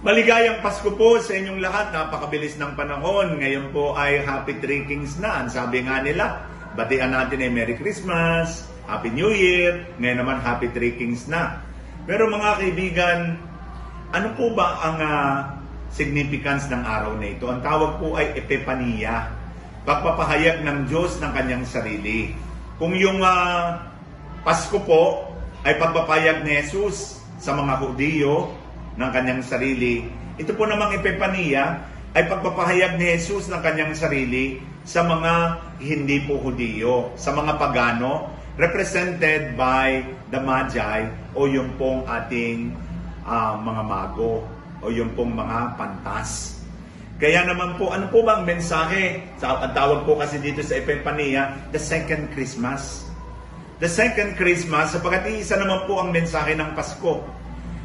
Maligayang Pasko po sa inyong lahat. Napakabilis ng panahon. Ngayon po ay Happy Three Kings na. Ang sabi nga nila, batian natin ay Merry Christmas, Happy New Year, ngayon naman Happy Three Kings na. Pero mga kaibigan, ano po ba ang ah, significance ng araw na ito? Ang tawag po ay Epipania, pagpapahayag ng Diyos ng kanyang sarili. Kung yung ah, Pasko po ay pagpapahayag ni Jesus sa mga Hudiyo ng kanyang sarili, ito po namang Epipania ay pagpapahayag ni Jesus ng kanyang sarili sa mga hindi po Hudiyo, sa mga pagano, represented by the Magi o yung pong ating ah, mga mago o yung pong mga pantas. Kaya naman po, ano po bang mensahe? Sa, ang tawag po kasi dito sa Epipania, the second Christmas. The second Christmas, sapagkat isa naman po ang mensahe ng Pasko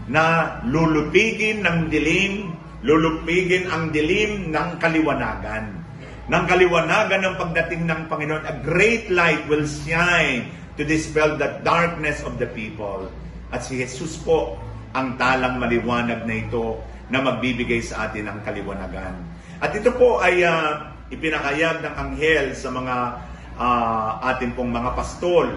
na lulupigin ng dilim, lulupigin ang dilim ng kaliwanagan. Ng kaliwanagan ng pagdating ng Panginoon, a great light will shine to dispel the darkness of the people. At si Jesus po ang talang maliwanag na ito na magbibigay sa atin ng kaliwanagan. At ito po ay ah, ipinakayag ng anghel sa mga ah, ating pong mga pastol.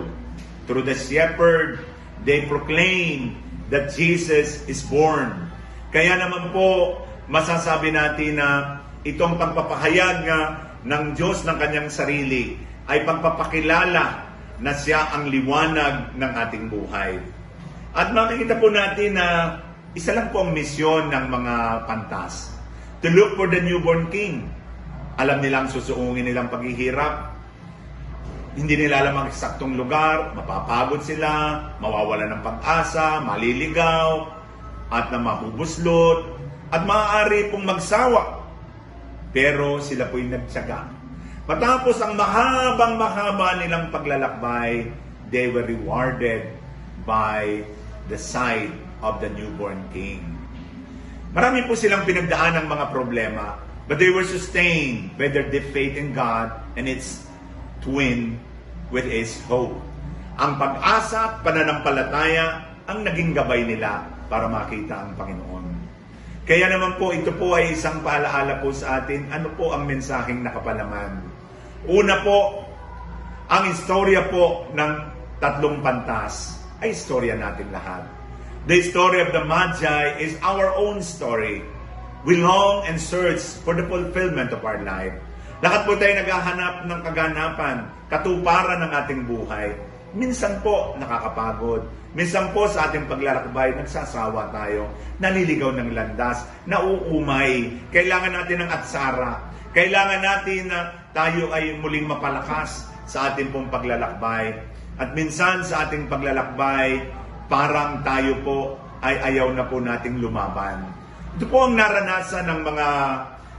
Through the shepherd, they proclaim that Jesus is born. Kaya naman po, masasabi natin na itong pagpapahayag nga ng Diyos ng kanyang sarili ay pagpapakilala na siya ang liwanag ng ating buhay. At makikita po natin na isa lang po ang misyon ng mga pantas. To look for the newborn king. Alam nilang susuungin nilang paghihirap, hindi nila alam ang eksaktong lugar, mapapagod sila, mawawala ng pag-asa, maliligaw, at na mabubuslot, at maaari pong magsawa. Pero sila po'y nagtsaga. Matapos ang mahabang mahaba nilang paglalakbay, they were rewarded by the sight of the newborn king. Marami po silang pinagdaan ng mga problema, but they were sustained by their deep faith in God and its twin with His hope. Ang pag-asa at pananampalataya ang naging gabay nila para makita ang Panginoon. Kaya naman po, ito po ay isang paalaala po sa atin, ano po ang mensaheng nakapalaman. Una po, ang istorya po ng tatlong pantas ay istorya natin lahat. The story of the Magi is our own story. We long and search for the fulfillment of our life. Lahat po tayo naghahanap ng kaganapan, katuparan ng ating buhay. Minsan po nakakapagod. Minsan po sa ating paglalakbay, nagsasawa tayo, naliligaw ng landas, nauumay. Kailangan natin ng atsara. Kailangan natin na tayo ay muling mapalakas sa ating pong paglalakbay. At minsan sa ating paglalakbay, parang tayo po ay ayaw na po nating lumaban. Ito po ang naranasan ng mga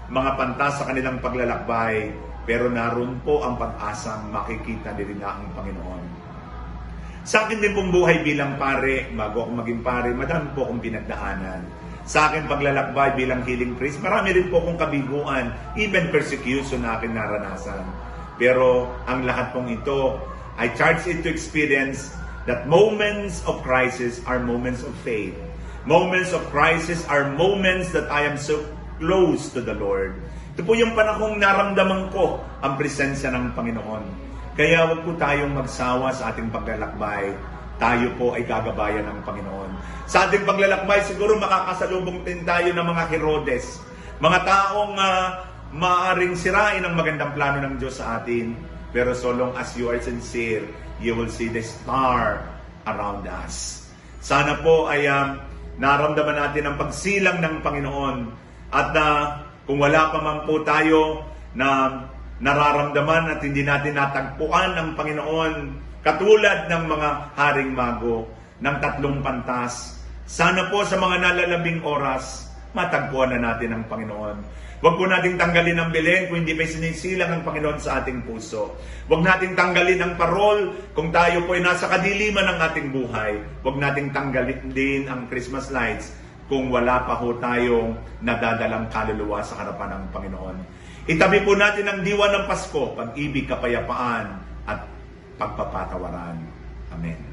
mga pantas sa kanilang paglalakbay, pero naroon po ang pag-asang makikita nila ang Panginoon. Sa akin din pong buhay bilang pare, bago ako maging pare, madami po akong pinagdaanan. Sa akin paglalakbay bilang healing priest, marami rin po akong kabiguan, even persecution na akin naranasan. Pero ang lahat pong ito, I charge it to experience that moments of crisis are moments of faith. Moments of crisis are moments that I am so close to the Lord. Ito po yung panahong naramdaman ko ang presensya ng Panginoon. Kaya wag po tayong magsawa sa ating paglalakbay. Tayo po ay gagabayan ng Panginoon. Sa ating paglalakbay, siguro makakasalubong din tayo ng mga Herodes. Mga taong uh, maaring sirain ang magandang plano ng Diyos sa atin. Pero so long as you are sincere, you will see the star around us. Sana po ay um, naramdaman natin ang pagsilang ng Panginoon at uh, kung wala pa man po tayo na nararamdaman at hindi natin natagpuan ang Panginoon katulad ng mga haring mago ng tatlong pantas. Sana po sa mga nalalabing oras, matagpuan na natin ang Panginoon. Huwag po nating tanggalin ang bilen kung hindi pa sinisilang ang Panginoon sa ating puso. Huwag nating tanggalin ang parol kung tayo po ay nasa kadiliman ng ating buhay. Huwag nating tanggalin din ang Christmas lights kung wala pa ho tayong nadadalang kaluluwa sa harapan ng Panginoon. Itabi po natin ang diwa ng Pasko, pag-ibig, kapayapaan, at pagpapatawaran. Amen.